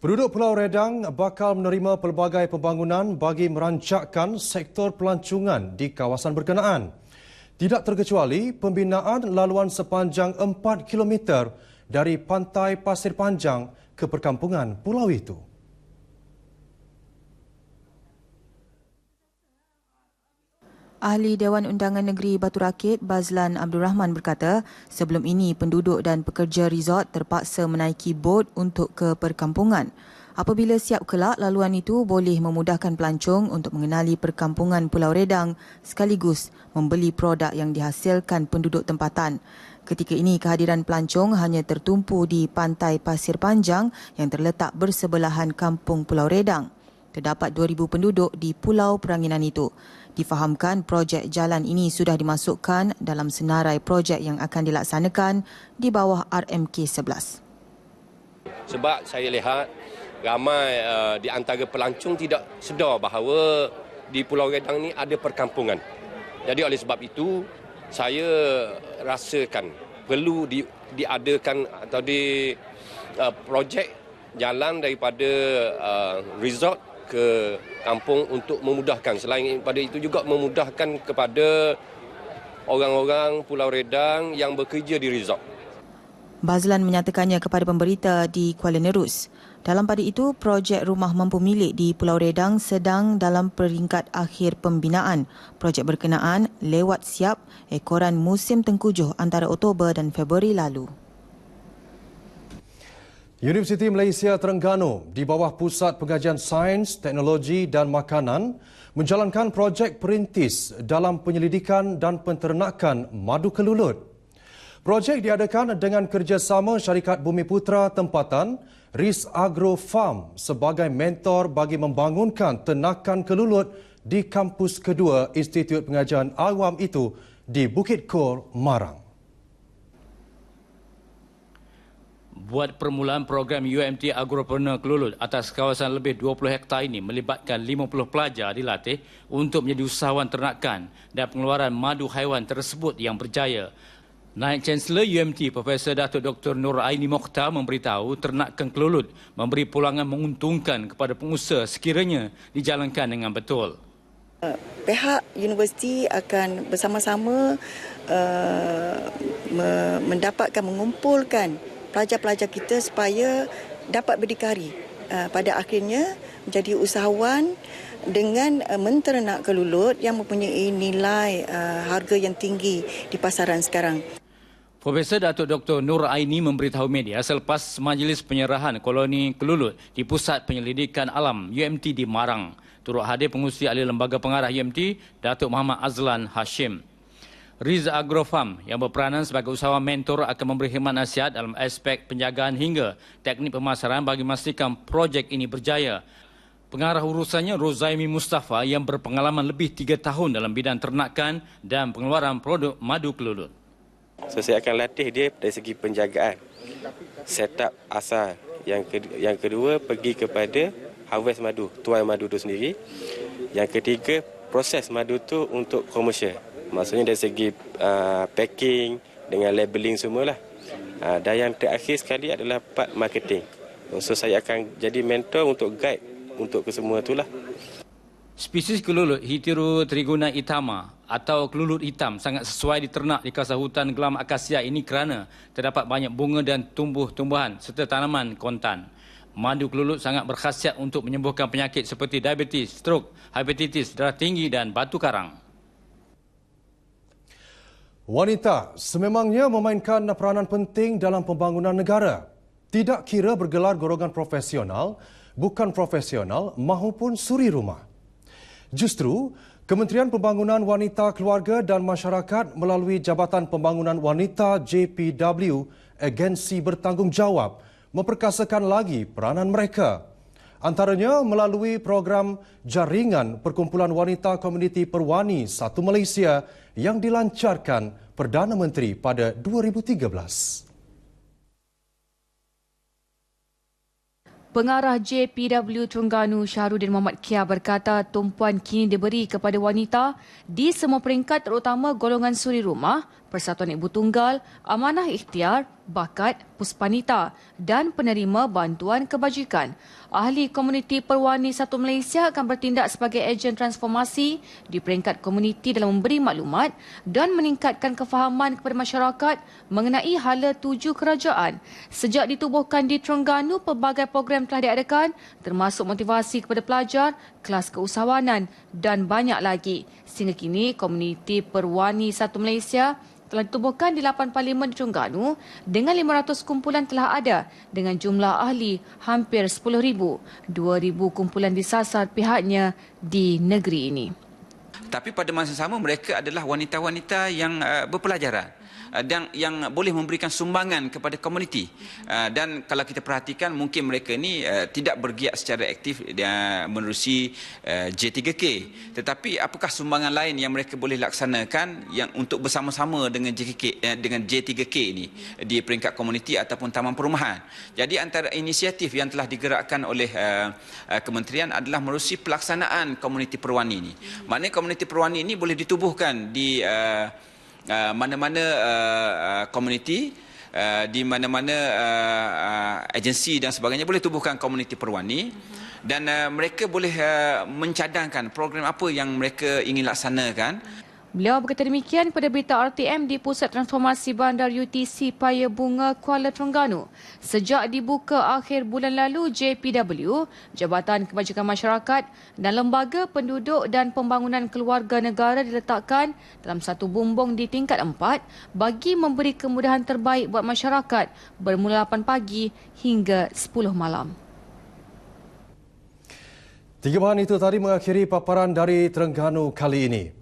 Penduduk Pulau Redang bakal menerima pelbagai pembangunan bagi merancakkan sektor pelancongan di kawasan berkenaan. Tidak terkecuali pembinaan laluan sepanjang 4 km dari pantai Pasir Panjang ke perkampungan pulau itu. Ahli Dewan Undangan Negeri Batu Rakit, Bazlan Abdul Rahman berkata, sebelum ini penduduk dan pekerja resort terpaksa menaiki bot untuk ke perkampungan. Apabila siap kelak, laluan itu boleh memudahkan pelancong untuk mengenali perkampungan Pulau Redang sekaligus membeli produk yang dihasilkan penduduk tempatan. Ketika ini, kehadiran pelancong hanya tertumpu di pantai Pasir Panjang yang terletak bersebelahan kampung Pulau Redang. Terdapat 2,000 penduduk di Pulau Peranginan itu. Difahamkan projek jalan ini sudah dimasukkan dalam senarai projek yang akan dilaksanakan di bawah RMK 11. Sebab saya lihat ramai uh, di antara pelancong tidak sedar bahawa di Pulau Redang ni ada perkampungan. Jadi oleh sebab itu saya rasakan perlu di, diadakan atau di uh, projek jalan daripada uh, resort ke kampung untuk memudahkan. Selain daripada itu juga memudahkan kepada orang-orang Pulau Redang yang bekerja di resort. Bazlan menyatakannya kepada pemberita di Kuala Nerus. Dalam pada itu, projek rumah mampu milik di Pulau Redang sedang dalam peringkat akhir pembinaan. Projek berkenaan lewat siap ekoran musim tengkujuh antara Oktober dan Februari lalu. Universiti Malaysia Terengganu di bawah Pusat Pengajian Sains, Teknologi dan Makanan menjalankan projek perintis dalam penyelidikan dan penternakan madu kelulut. Projek diadakan dengan kerjasama syarikat Bumi Putra Tempatan, RIS Agro Farm sebagai mentor bagi membangunkan tenakan kelulut di kampus kedua Institut Pengajian Awam itu di Bukit Kor, Marang. Buat permulaan program UMT Agropreneur Kelulut atas kawasan lebih 20 hektar ini melibatkan 50 pelajar dilatih untuk menjadi usahawan ternakan dan pengeluaran madu haiwan tersebut yang berjaya. Naib Chancellor UMT Profesor Datuk Dr. Nur Aini Mokhtar memberitahu ternakan kelulut memberi pulangan menguntungkan kepada pengusaha sekiranya dijalankan dengan betul. Pihak universiti akan bersama-sama uh, mendapatkan mengumpulkan pelajar-pelajar kita supaya dapat berdikari uh, pada akhirnya menjadi usahawan dengan uh, menternak kelulut yang mempunyai nilai uh, harga yang tinggi di pasaran sekarang. Profesor Datuk Dr. Nur Aini memberitahu media selepas majlis penyerahan koloni kelulut di Pusat Penyelidikan Alam UMT di Marang. Turut hadir pengurusi ahli lembaga pengarah UMT, Datuk Muhammad Azlan Hashim. Riza Agrofarm yang berperanan sebagai usahawan mentor akan memberi khidmat nasihat dalam aspek penjagaan hingga teknik pemasaran bagi memastikan projek ini berjaya. Pengarah urusannya Rozaimi Mustafa yang berpengalaman lebih tiga tahun dalam bidang ternakan dan pengeluaran produk madu kelulut. So, saya akan latih dia dari segi penjagaan. Setup asal. Yang kedua, yang kedua pergi kepada harvest madu, tuai madu itu sendiri. Yang ketiga, proses madu itu untuk komersial. Maksudnya dari segi uh, packing dengan labeling semualah. Uh, dan yang terakhir sekali adalah part marketing. So saya akan jadi mentor untuk guide untuk kesemua itulah. Spesies kelulut Hitiru triguna itama atau kelulut hitam sangat sesuai diternak di kawasan hutan gelam akasia ini kerana terdapat banyak bunga dan tumbuh-tumbuhan serta tanaman kontan. Madu kelulut sangat berkhasiat untuk menyembuhkan penyakit seperti diabetes, stroke, hepatitis, darah tinggi dan batu karang. Wanita sememangnya memainkan peranan penting dalam pembangunan negara. Tidak kira bergelar golongan profesional, bukan profesional maupun suri rumah. Justru, Kementerian Pembangunan Wanita Keluarga dan Masyarakat melalui Jabatan Pembangunan Wanita JPW agensi bertanggungjawab memperkasakan lagi peranan mereka antaranya melalui program jaringan Perkumpulan Wanita Komuniti Perwani Satu Malaysia yang dilancarkan Perdana Menteri pada 2013. Pengarah JPW Terengganu Syahrudin Muhammad Kia berkata tumpuan kini diberi kepada wanita di semua peringkat terutama golongan suri rumah, Persatuan Ibu Tunggal, Amanah Ikhtiar, bakat, puspanita dan penerima bantuan kebajikan. Ahli komuniti Perwani Satu Malaysia akan bertindak sebagai ejen transformasi di peringkat komuniti dalam memberi maklumat dan meningkatkan kefahaman kepada masyarakat mengenai hala tuju kerajaan. Sejak ditubuhkan di Terengganu, pelbagai program telah diadakan termasuk motivasi kepada pelajar, kelas keusahawanan dan banyak lagi. Sehingga kini, komuniti Perwani Satu Malaysia telah ditubuhkan di 8 parlimen di Terengganu dengan 500 kumpulan telah ada dengan jumlah ahli hampir 10,000. 2,000 kumpulan disasar pihaknya di negeri ini. Tapi pada masa sama mereka adalah wanita-wanita yang uh, berpelajaran dan yang boleh memberikan sumbangan kepada komuniti. Uh, dan kalau kita perhatikan mungkin mereka ini uh, tidak bergiat secara aktif menerusi uh, J3K. Tetapi apakah sumbangan lain yang mereka boleh laksanakan yang untuk bersama-sama dengan J3K uh, dengan J3K ini di peringkat komuniti ataupun taman perumahan. Jadi antara inisiatif yang telah digerakkan oleh kementerian adalah menerusi pelaksanaan komuniti perwani ini. Maknanya komuniti perwani ini boleh ditubuhkan di uh, uh, mana-mana uh, uh, komuniti uh, di mana-mana uh, uh, agensi dan sebagainya boleh tubuhkan komuniti perwani. Dan uh, mereka boleh uh, mencadangkan program apa yang mereka ingin laksanakan Beliau berkata demikian pada berita RTM di Pusat Transformasi Bandar UTC Paya Bunga Kuala Terengganu. Sejak dibuka akhir bulan lalu, JPW, Jabatan Kebajikan Masyarakat dan Lembaga Penduduk dan Pembangunan Keluarga Negara diletakkan dalam satu bumbung di tingkat empat bagi memberi kemudahan terbaik buat masyarakat bermula 8 pagi hingga 10 malam. Tiga bahan itu tadi mengakhiri paparan dari Terengganu kali ini.